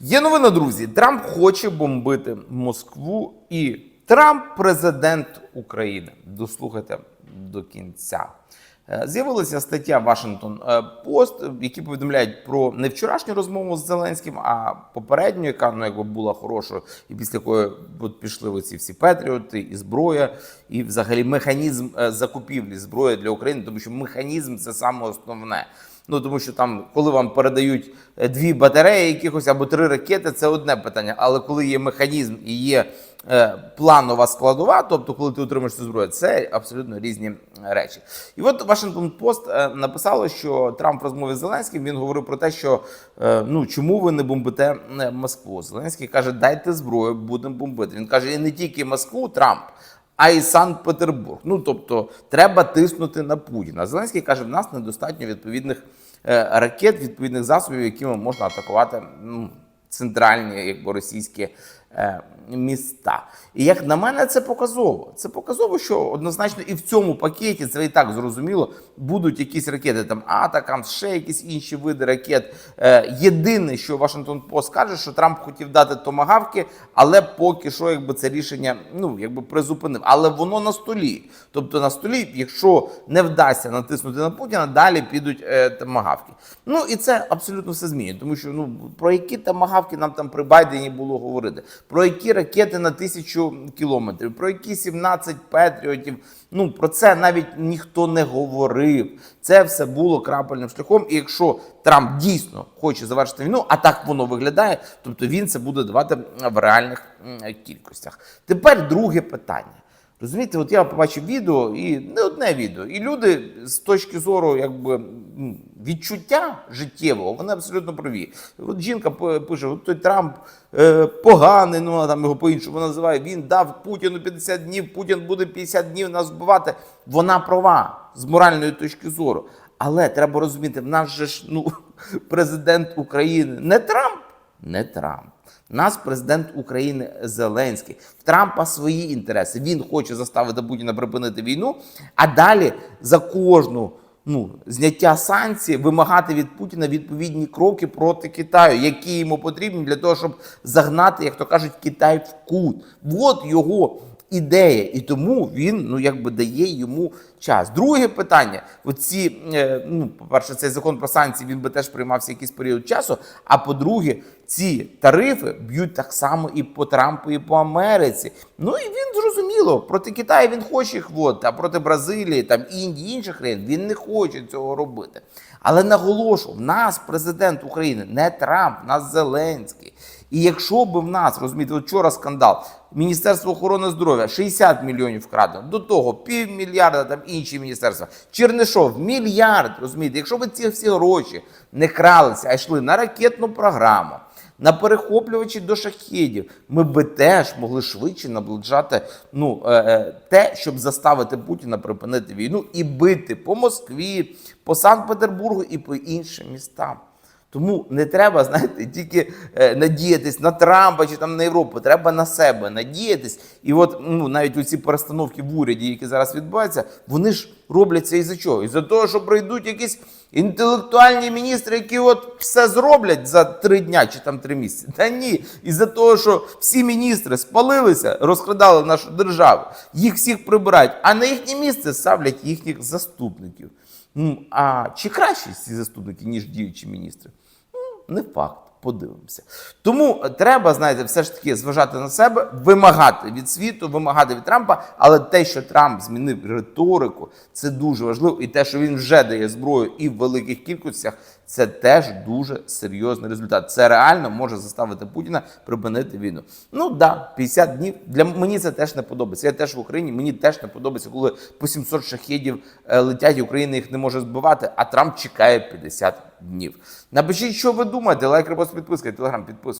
Є новина, друзі. Трамп хоче бомбити Москву, і Трамп президент України. Дослухайте до кінця. Е, З'явилася стаття Washington е, Post, які повідомляють про не вчорашню розмову з Зеленським, а попередню, яка ну якби була хорошою, і після якої пішли оці всі патріоти, і зброя, і взагалі механізм е, закупівлі зброї для України, тому що механізм це саме основне. Ну тому що там, коли вам передають е, дві батареї, якихось або три ракети, це одне питання. Але коли є механізм і є е, планова складова, тобто коли ти отримаєш цю зброю, це абсолютно різні е, речі. І от Washington Post е, написало, що Трамп в розмові з Зеленським він говорив про те, що е, ну чому ви не бомбите Москву? Зеленський каже, дайте зброю, будемо бомбити. Він каже, і не тільки Москву, Трамп. А й Санкт-Петербург. Ну тобто треба тиснути на Путіна. Зеленський каже, в нас недостатньо відповідних е, ракет, відповідних засобів, якими можна атакувати ну, центральні якби, російські міста. І як на мене, це показово. Це показово, що однозначно і в цьому пакеті це і так зрозуміло. Будуть якісь ракети, там Атакам, ще якісь інші види ракет. Е, єдине, що Вашингтон Пост каже, що Трамп хотів дати томагавки, але поки що, якби це рішення ну якби призупинив. Але воно на столі. Тобто на столі, якщо не вдасться натиснути на Путіна, далі підуть е, томагавки. Ну і це абсолютно все змінює, тому що ну про які томагавки нам там при Байдені було говорити, про які ракети на тисячу кілометрів, про які 17 патріотів. Ну про це навіть ніхто не говорив. Це все було крапельним шляхом. І якщо Трамп дійсно хоче завершити війну, а так воно виглядає, тобто він це буде давати в реальних кількостях. Тепер друге питання. Розумієте, от я побачив відео, і не одне відео, і люди з точки зору якби відчуття життєвого, вони абсолютно праві. От жінка пише: от той Трамп е, поганий, ну вона там його по-іншому називає. Він дав Путіну 50 днів, Путін буде 50 днів нас вбивати. Вона права з моральної точки зору. Але треба розуміти, в нас же ж ну президент України не Трамп, не Трамп. Нас президент України Зеленський. В Трампа свої інтереси. Він хоче заставити Путіна припинити війну, а далі за кожну ну, зняття санкцій вимагати від Путіна відповідні кроки проти Китаю, які йому потрібні для того, щоб загнати, як то кажуть, Китай в кут. От його ідея, і тому він ну якби дає йому час. Друге питання: оці, е, ну, по-перше, цей закон про санкції він би теж приймався якийсь період часу. А по-друге, ці тарифи б'ють так само і по Трампу, і по Америці. Ну і він зрозуміло, проти Китаю він хоче їх а проти Бразилії, там Індії, інших країн він не хоче цього робити. Але наголошу, в нас президент України не Трамп, в нас Зеленський. І якщо б в нас розумієте, вчора скандал, Міністерство охорони здоров'я 60 мільйонів вкрадено, до того півмільярда там інші міністерства, Чернишов мільярд. Розумієте, якщо б ці всі гроші не кралися, а йшли на ракетну програму. На перехоплювачі до шахедів ми би теж могли швидше наближати ну, е, е, те, щоб заставити Путіна припинити війну і бити по Москві, по Санкт-Петербургу і по іншим містам. Тому не треба, знаєте, тільки е, надіятись на Трампа чи там на Європу. Треба на себе надіятись. І от ну навіть оці перестановки в уряді, які зараз відбуваються, вони ж робляться із-за чого? Із-за того, що прийдуть якісь інтелектуальні міністри, які от все зроблять за три дня чи там три місяці. Та ні, із-за того, що всі міністри спалилися, розкрадали нашу державу, їх всіх прибирають, а на їхнє місце ставлять їхніх заступників. А чи кращі ці заступники, ніж діючі міністри? Ну, не факт. Подивимося. Тому треба, знаєте, все ж таки зважати на себе, вимагати від світу, вимагати від Трампа. Але те, що Трамп змінив риторику, це дуже важливо. І те, що він вже дає зброю і в великих кількостях, це теж дуже серйозний результат. Це реально може заставити Путіна припинити війну. Ну да, 50 днів. Для мені це теж не подобається. Я теж в Україні. Мені теж не подобається, коли по 700 шахедів е, летять, Україна їх не може збивати, а Трамп чекає 50 днів. Напишіть, що ви думаєте. Лайк, репост, підписка, телеграм, підписуйтесь.